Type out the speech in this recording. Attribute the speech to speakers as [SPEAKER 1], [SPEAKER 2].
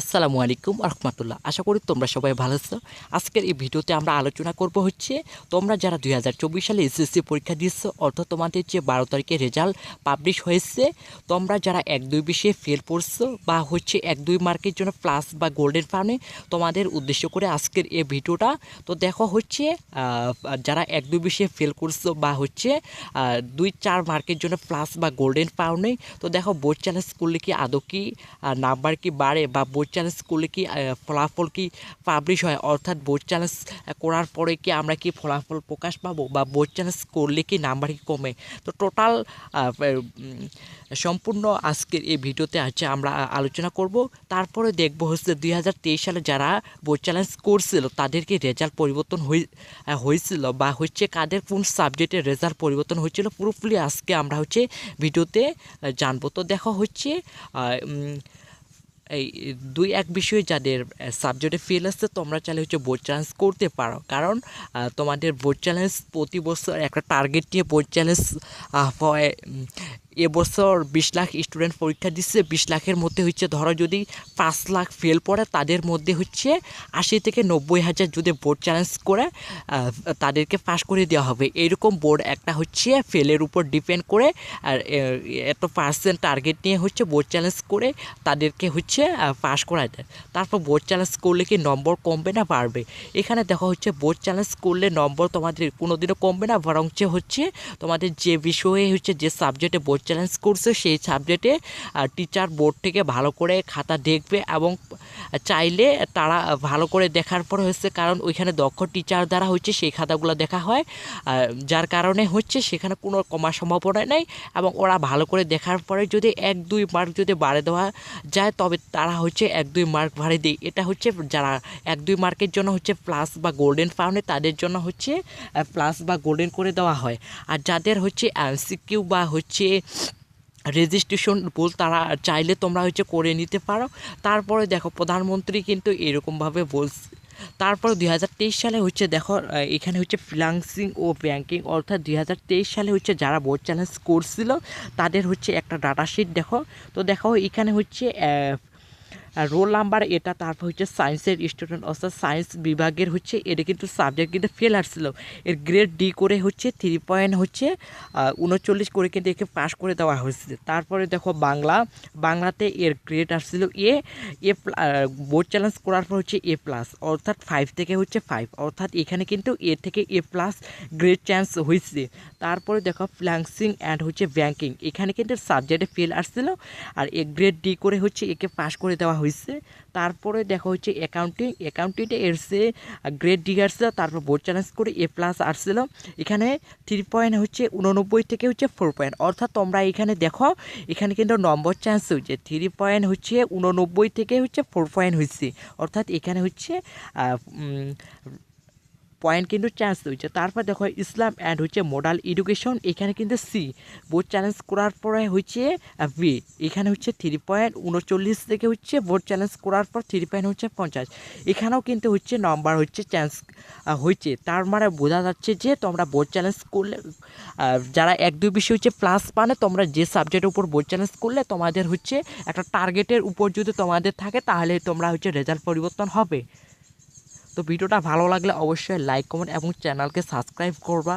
[SPEAKER 1] আসসালামু আলাইকুম রহমতুল্লাহ আশা করি তোমরা সবাই ভালো আছো। আজকের এই ভিডিওতে আমরা আলোচনা করব হচ্ছে, তোমরা যারা দুই হাজার চব্বিশ সালে এসএসসি পরীক্ষা দিয়েছ, অর্থাৎ তোমাদের যে বারো তারিখে রেজাল্ট পাবলিশ হয়েছে, তোমরা যারা এক দুই বিষয়ে ফেল করছ বা হচ্ছে এক দুই মার্কের জন্য প্লাস বা গোল্ডেন ফার্মে তোমাদের উদ্দেশ্য করে আজকের এই ভিডিওটা। তো দেখো হচ্ছে যারা এক দুই বিষয়ে ফেল করছ বা হচ্ছে দুই চার মার্কের জন্য প্লাস বা গোল্ডেন পাওনে তো দেখো বোর্ড চ্যালেঞ্জ করলে কি আদৌ কি নাম্বার কি বাড়ে বা বোর্ড চ্যালেঞ্জ করলে কি ফলাফল কি পাবলিশ হয়? অর্থাৎ বোর্ড চ্যালেঞ্জ করার পরে কি আমরা কি ফলাফল প্রকাশ পাবো বা বোর্ড চ্যালেঞ্জ করলে কি নাম্বার কি কমে? তো টোটাল সম্পূর্ণ আজকের এই ভিডিওতে আছে আমরা আলোচনা করব। তারপরে দেখব হচ্ছে দুই হাজার তেইশ সালে যারা বোর্ড চ্যালেঞ্জ করছিল তাদেরকে রেজাল্ট পরিবর্তন হয়েছিল বা হচ্ছে কাদের কোন সাবজেক্টের রেজাল্ট পরিবর্তন হয়েছিল, পুরোপুরি আজকে আমরা হচ্ছে ভিডিওতে জানব। তো দেখা হচ্ছে এই দুই এক বিষয়ে যাদের সাবজেক্টে ফেল আসছে তোমরা চাইলে হচ্ছে বোর্ড চ্যালেঞ্জ করতে পারো। কারণ তোমাদের বোর্ড চ্যালেঞ্জ প্রতি বছর একটা টার্গেট নিয়ে বোর্ড চ্যালেঞ্জ হয় এবছর বিশ লাখ স্টুডেন্ট পরীক্ষা দিচ্ছে। বিশ লাখের মধ্যে হচ্ছে, ধরো যদি পাঁচ লাখ ফেল পড়ে, তাদের মধ্যে হচ্ছে আশি থেকে নব্বই হাজার যদি বোর্ড চ্যালেঞ্জ করে তাদেরকে পাস করে দেওয়া হবে। এরকম বোর্ড একটা হচ্ছে ফেলের উপর ডিপেন্ড করে, আর এত পার্সেন্ট টার্গেট নিয়ে হচ্ছে বোর্ড চ্যালেঞ্জ করে তাদেরকে হচ্ছে পাস করা যায় তারপর বোর্ড চ্যালেঞ্জ করলে কি নম্বর কমবে না বাড়বে? এখানে দেখা হচ্ছে বোর্ড চ্যালেঞ্জ করলে নম্বর তোমাদের কোনোদিনও কমবে না, বরঞ্চ হচ্ছে তোমাদের যে বিষয়ে হচ্ছে যে সাবজেক্টে বোর্ড চ্যালেঞ্জ করছে সেই সাবজেক্টে টিচার বোর্ড থেকে ভালো করে খাতা দেখবে এবং চাইলে তারা ভালো করে দেখার পর হচ্ছে কারণ ওইখানে দক্ষ টিচার দ্বারা হচ্ছে সেই খাতাগুলো দেখা হয়। যার কারণে হচ্ছে সেখানে কোনো কমার সম্ভাবনা নেই এবং ওরা ভালো করে দেখার পরে যদি এক, দুই মার্ক যদি বাড়ে দেওয়া যায়, তবে তারা হচ্ছে এক, দুই মার্ক বাড়িয়ে দেয়। এটা হচ্ছে যারা এক, দুই মার্কের জন্য হচ্ছে প্লাস বা গোল্ডেন পাওনে, তাদের জন্য হচ্ছে প্লাস বা গোল্ডেন করে দেওয়া হয়। আর যাদের হচ্ছে এমসিকিউ বা হচ্ছে রেজিস্ট্রেশন বল তারা চাইলে তোমরা হচ্ছে করে নিতে পারো। তারপরে দেখো, প্রধানমন্ত্রী কিন্তু এরকমভাবে বলছে। তারপর দুই হাজার তেইশ সালে হচ্ছে দেখো এখানে হচ্ছে ফ্রিলান্সিং ও ব্যাংকিং অর্থাৎ দুই হাজার তেইশ সালে হচ্ছে যারা বোর্ড চ্যালেঞ্জ করছিল, তাদের হচ্ছে একটা ডাটা শিট দেখো। তো দেখো, এখানে হচ্ছে রোল নাম্বার এটা, তারপর হচ্ছে সায়েন্সের স্টুডেন্ট অর্থাৎ সায়েন্স বিভাগের হচ্ছে, এটা কিন্তু সাবজেক্ট কিন্তু ফেল আসছিল এর গ্রেড ডি করে হচ্ছে থ্রি পয়েন্ট হচ্ছে উনচল্লিশ করে কিন্তু একে পাস করে দেওয়া হয়েছে। তারপরে দেখো বাংলা, বাংলাতে এর গ্রেড আসছিল এ এ বোর্ড চ্যালেঞ্জ করার পর হচ্ছে এ প্লাস অর্থাৎ ফাইভ থেকে হচ্ছে ফাইভ অর্থাৎ এখানে কিন্তু এ থেকে এ প্লাস গ্রেড চান্স হয়েছে। তারপরে দেখো ফ্ল্যান্সিং অ্যান্ড হচ্ছে ব্যাংকিং এখানে কিন্তু সাবজেক্টে ফেল আসছিল আর এ গ্রেড ডি করে হচ্ছে একে পাস করে দেওয়া হয়েছে তারপরে দেখা হচ্ছে অ্যাকাউন্টিং অ্যাকাউন্টিংটা এরছে গ্রেড ডি আসছিল তারপর বোর্ড চ্যালেঞ্জ করে এ প্লাস আসছিল এখানে থ্রি পয়েন্ট হচ্ছে, উননব্বই থেকে হচ্ছে ফোর পয়েন্ট অর্থাৎ তোমরা এখানে দেখো, এখানে কিন্তু নম্বর চান্স হচ্ছে থ্রি পয়েন্ট হচ্ছে, উননব্বই থেকে হচ্ছে ফোর পয়েন্ট হয়েছে অর্থাৎ এখানে হচ্ছে পয়েন্ট কিন্তু চান্স হয়েছে তারপর দেখো, ইসলাম অ্যান্ড হচ্ছে মডাল এডুকেশন এখানে কিন্তু সি বোর্ড চ্যালেঞ্জ করার পরে হচ্ছে বি এখানে হচ্ছে থ্রি পয়েন্ট উনচল্লিশ থেকে হচ্ছে বোর্ড চ্যালেঞ্জ করার পর থ্রি পয়েন্ট হচ্ছে পঞ্চাশ। এখানেও কিন্তু হচ্ছে নম্বর হচ্ছে চান্স হয়েছে। তার মানে বোঝা যাচ্ছে যে তোমরা বোর্ড চ্যালেঞ্জ করলে যারা এক দুই বিষয় হচ্ছে প্লাস পানে, তোমরা যে সাবজেক্টের উপর বোর্ড চ্যালেঞ্জ করলে তোমাদের হচ্ছে একটা টার্গেটের উপর যদি তোমাদের থাকে, তাহলে তোমরা হচ্ছে রেজাল্ট পরিবর্তন হবে। তো ভিডিওটা ভালো লাগলে অবশ্যই লাইক কমেন্ট এবং চ্যানেলকে সাবস্ক্রাইব করবা।